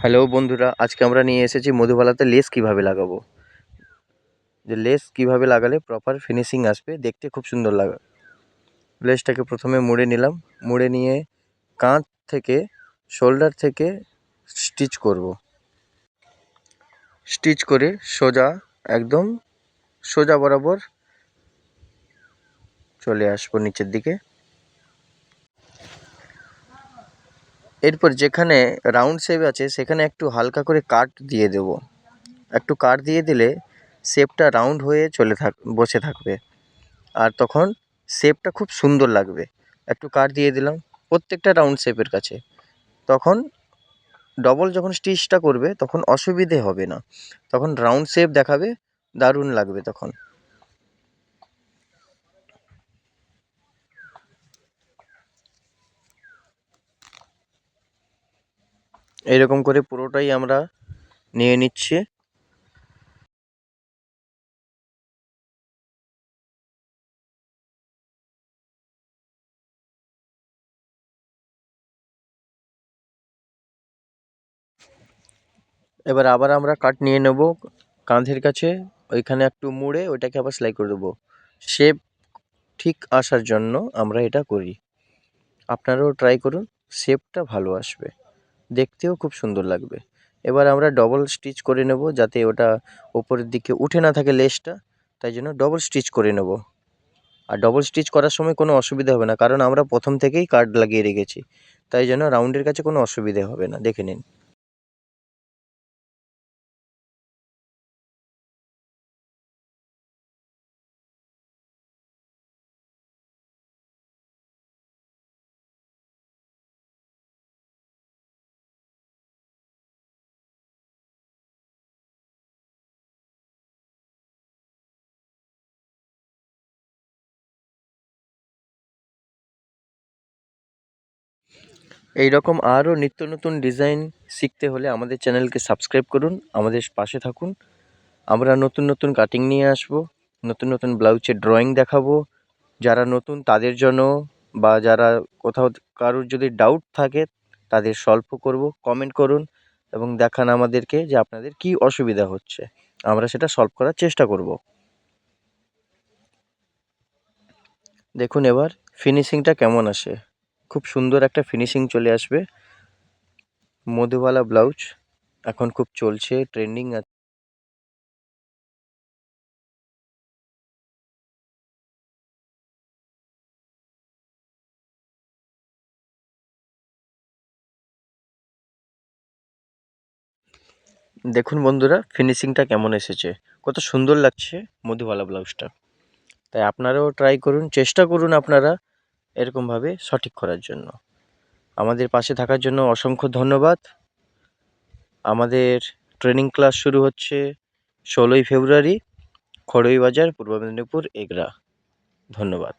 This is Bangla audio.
হ্যালো বন্ধুরা, আজকে আমরা নিয়ে এসেছি মধুবালাতে লেস কীভাবে লাগাবো। যে লেস কীভাবে লাগালে প্রপার ফিনিশিং আসবে, দেখতে খুব সুন্দর লাগা, লেসটাকে প্রথমে মুড়ে নিলাম, মুড়ে নিয়ে কাঁধ থেকে শোল্ডার থেকে স্টিচ করব। স্টিচ করে সোজা, একদম সোজা বরাবর চলে আসব নিচের দিকে। এরপর যেখানে রাউন্ড শেপ আছে, সেখানে একটু হালকা করে কাট দিয়ে দেবো। একটু কাট দিয়ে দিলে শেপটা রাউন্ড হয়ে চলে থাক, বসে থাকবে। আর তখন শেপটা খুব সুন্দর লাগবে। একটু কাট দিয়ে দিলাম প্রত্যেকটা রাউন্ড শেপের কাছে। তখন ডবল যখন স্টিচটা করবে, তখন অসুবিধে হবে না। তখন রাউন্ড শেপ দেখাবে, দারুণ লাগবে তখন। এইরকম করে পুরোটাই আমরা নিয়ে নিচ্ছি। এবার আবার আমরা কাট নিয়ে নেব কাঁধের কাছে, ওইখানে একটু মুড়ে ওইটাকে আবার সেলাই করে দেবো। শেপ ঠিক আসার জন্য আমরা এটা করি। আপনারাও ট্রাই করুন, শেপটা ভালো আসবে। দেখতেও খুব সুন্দর লাগবে। এবার আমরা ডবল স্টিচ করে নেব যাতে ওটা ওপরের দিকে উঠে না থাকে লেসটা তাই জন্য ডবল স্টিচ করে নেব। আর ডবল স্টিচ করার সময় কোনো অসুবিধা হবে না, কারণ আমরা প্রথম থেকেই কার্ড লাগিয়ে রেখেছি, তাই জন্য রাউন্ডের কাছে কোনো অসুবিধে হবে না। দেখে নিন। এই রকম আরও নিত্য নতুন ডিজাইন শিখতে হলে আমাদের চ্যানেলকে সাবস্ক্রাইব করুন, আমাদের পাশে থাকুন। আমরা নতুন নতুন কাটিং নিয়ে আসব, নতুন নতুন ব্লাউজের ড্রয়িং দেখাবো। যারা নতুন, তাদের জন্য বা যারা কোথাও কারোর যদি ডাউট থাকে, তাদের সলভ করব কমেন্ট করুন এবং দেখান আমাদেরকে যে আপনাদের কী অসুবিধা হচ্ছে। আমরা সেটা সলভ করার চেষ্টা করব। দেখুন এবার ফিনিশিংটা কেমন আসে। খুব সুন্দর একটা ফিনিশিং চলে আসবে। মধুবালা ব্লাউজ এখন খুব চলছে ট্রেন্ডিং আছে দেখুন বন্ধুরা ফিনিশিংটা কেমন এসেছে? কত সুন্দর লাগছে মধুবালা ব্লাউজটা। তাই আপনারাও ট্রাই করুন, চেষ্টা করুন আপনারা এরকমভাবে সঠিক করার জন্য। আমাদের পাশে থাকার জন্য অসংখ্য ধন্যবাদ। আমাদের ট্রেনিং ক্লাস শুরু হচ্ছে ষোলোই ফেব্রুয়ারি খড়ই বাজার, পূর্ব মেদিনীপুর, এগরা। ধন্যবাদ।